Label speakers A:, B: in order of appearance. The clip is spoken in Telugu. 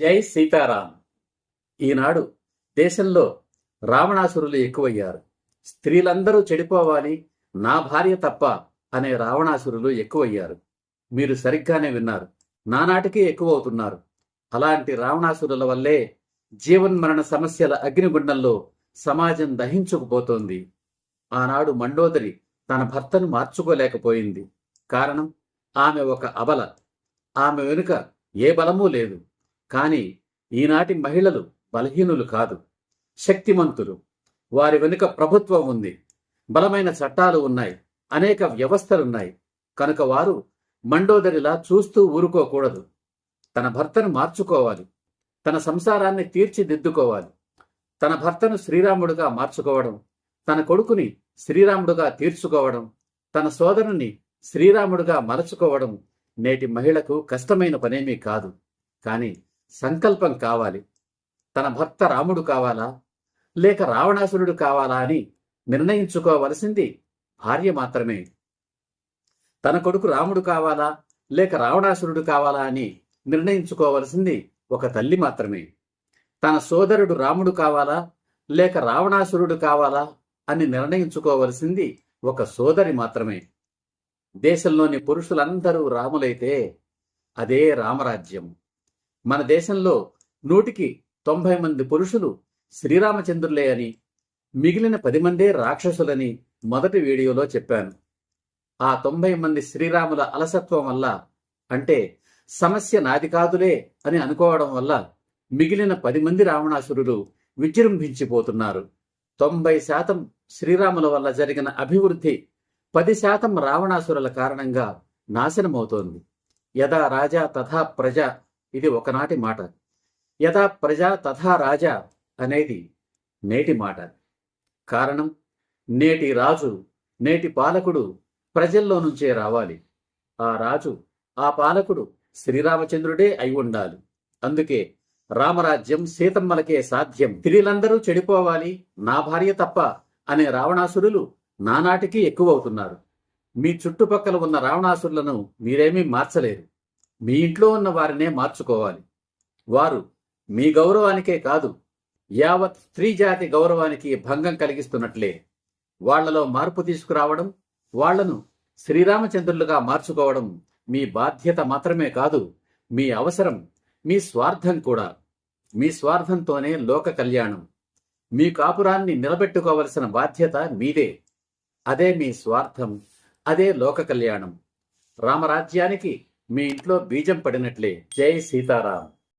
A: జై సీతారాం. ఈనాడు దేశంలో రావణాసురులు ఎక్కువయ్యారు. స్త్రీలందరూ చెడిపోవాలి నా భార్య తప్ప అనే రావణాసురులు ఎక్కువయ్యారు. మీరు సరిగ్గానే విన్నారు. నానాటికి ఎక్కువ అవుతున్నారు అలాంటి రావణాసురుల వల్లే జీవన్మరణ సమస్యల అగ్నిగుండంలో సమాజం దహించుకుపోతోంది. ఆనాడు మండోదరి తన భర్తను మార్చుకోలేకపోయింది. కారణం ఆమె ఒక అబల. ఆమె వెనుక ఏ బలమూ లేదు. కానీ ఈనాటి మహిళలు బలహీనులు కాదు శక్తిమంతులు. వారి వెనుక ప్రభుత్వం ఉంది బలమైన చట్టాలు ఉన్నాయి అనేక వ్యవస్థలున్నాయి. కనుక వారు మండోదరిలా చూస్తూ ఊరుకోకూడదు. తన భర్తను మార్చుకోవాలి. తన సంసారాన్ని తీర్చిదిద్దుకోవాలి. తన భర్తను శ్రీరాముడుగా మార్చుకోవడం తన కొడుకుని శ్రీరాముడుగా తీర్చుకోవడం తన సోదరుని శ్రీరాముడుగా మలచుకోవడం నేటి మహిళకు కష్టమైన పనేమీ కాదు. కానీ సంకల్పం కావాలి. తన భర్త రాముడు కావాలా? లేక రావణాసురుడు కావాలా అని నిర్ణయించుకోవలసింది భార్య మాత్రమే. తన కొడుకు రాముడు కావాలా? లేక రావణాసురుడు కావాలా అని నిర్ణయించుకోవలసింది ఒక తల్లి మాత్రమే. తన సోదరుడు రాముడు కావాలా? లేక రావణాసురుడు కావాలా? అని నిర్ణయించుకోవలసింది ఒక సోదరి మాత్రమే. దేశంలోని పురుషులందరూ రాములైతే అదే రామరాజ్యం. మన దేశంలో నూటికి తొంభై మంది పురుషులు శ్రీరామచంద్రులే అని మిగిలిన పది మందే రాక్షసులని మొదటి వీడియోలో చెప్పాను. ఆ తొంభై మంది శ్రీరాముల అలసత్వం వల్ల అంటే సమస్య నాది కాదులే అని అనుకోవడం వల్ల మిగిలిన పది మంది రావణాసురులు విజృంభించిపోతున్నారు. తొంభై శాతం శ్రీరాముల వల్ల జరిగిన అభివృద్ధి పది శాతం రావణాసురుల కారణంగా నాశనమవుతోంది. యథా రాజా తథా ప్రజ ఇది ఒకనాటి మాట. యథా ప్రజా తథా రాజా అనేది నేటి మాట. కారణం నేటి రాజు నేటి పాలకుడు ప్రజల్లో నుంచే రావాలి. ఆ రాజు ఆ పాలకుడు శ్రీరామచంద్రుడే అయి ఉండాలి. అందుకే రామరాజ్యం సీతమ్మలకే సాధ్యం. స్త్రీలందరూ చెడిపోవాలి నా భార్య తప్ప అనే రావణాసురులు నానాటికి ఎక్కువవుతున్నారు. మీ చుట్టుపక్కల ఉన్న రావణాసురులను మీరేమీ మార్చలేరు. మీ ఇంట్లో ఉన్న వారినే మార్చుకోవాలి. వారు మీ గౌరవానికే కాదు యావత్ స్త్రీ జాతి గౌరవానికి భంగం కలిగిస్తున్నట్లే. వాళ్ళలో మార్పు తీసుకురావడం వాళ్ళను శ్రీరామచంద్రులుగా మార్చుకోవడం మీ బాధ్యత మాత్రమే కాదు మీ అవసరం మీ స్వార్థం కూడా. మీ స్వార్థంతోనే లోక కళ్యాణం. మీ కాపురాన్ని నిలబెట్టుకోవలసిన బాధ్యత మీదే. అదే మీ స్వార్థం అదే లోక కళ్యాణం. రామరాజ్యానికి మీ ఇంట్లో బీజం పడినట్లే. జై సీతారాం.